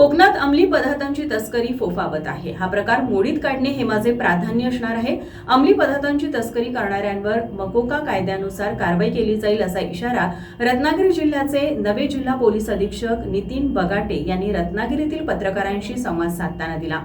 कोकणात अंमली पदार्थांची तस्करी फोफावत आहे. हा प्रकार मोडीत काढणे हे माझे प्राधान्य असणार आहे. अंमली पदार्थांची तस्करी करणाऱ्यांवर मकोका कायद्यानुसार कारवाई केली जाईल असा इशारा रत्नागिरी जिल्ह्याचे नवे जिल्हा पोलीस अधीक्षक नितीन बगाटे यांनी रत्नागिरीतील पत्रकारांशी संवाद साधताना दिला.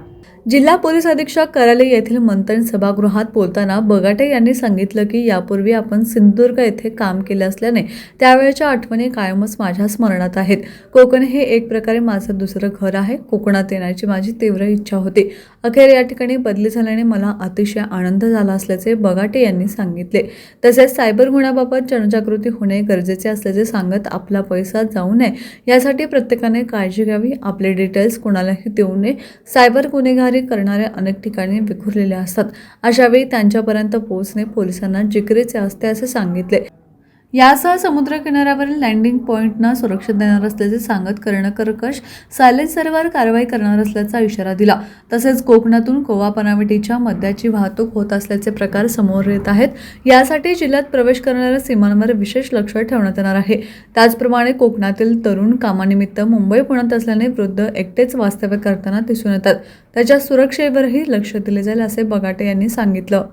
जिल्हा पोलीस अधीक्षक कराले येथील मंथन सभागृहात बोलताना बगाटे यांनी सांगितलं की यापूर्वी आपण सिंधुदुर्ग येथे काम केले असल्याने त्यावेळेच्या आठवणी कायमच माझ्या स्मरणात आहेत. कोकण हे एक प्रकारे माझं दुसरं घर आहे. कोकणात येण्याची माझी तीव्र इच्छा होती. अखेर या ठिकाणी बदली झाल्याने मला अतिशय आनंद झाला असल्याचे बगाटे यांनी सांगितले. तसेच सायबर गुन्ह्याबाबत जनजागृती होणे गरजेचे असल्याचे सांगत आपला पैसा जाऊ नये. यासाठी प्रत्येकाने काळजी घ्यावी. आपले डिटेल्स कोणालाही देऊ नये. सायबर गुन्हेगारी करणाऱ्या अनेक ठिकाणी विखुरलेले असतात. अशावेळी त्यांच्यापर्यंत पोहोचणे पोलिसांना जिकरीचे असते असे सांगितले. यासह समुद्रकिनाऱ्यावरील लँडिंग पॉईंटना सुरक्षित देणार असल्याचे सांगत कर्णकर्कश सायलेन्सरवर कारवाई करणार असल्याचा इशारा दिला. तसेच कोकणातून गोवा पनावटीच्या मद्याची वाहतूक होत असल्याचे प्रकार समोर येत आहेत. यासाठी जिल्ह्यात प्रवेश करणाऱ्या सीमांवर विशेष लक्ष ठेवण्यात येणार आहे. त्याचप्रमाणे कोकणातील तरुण कामानिमित्त मुंबई पुण्यात असल्याने वृद्ध एकटेच वास्तव्य करताना दिसून येतात. त्याच्या सुरक्षेवरही लक्ष दिले जाईल असे बगाटे यांनी सांगितलं.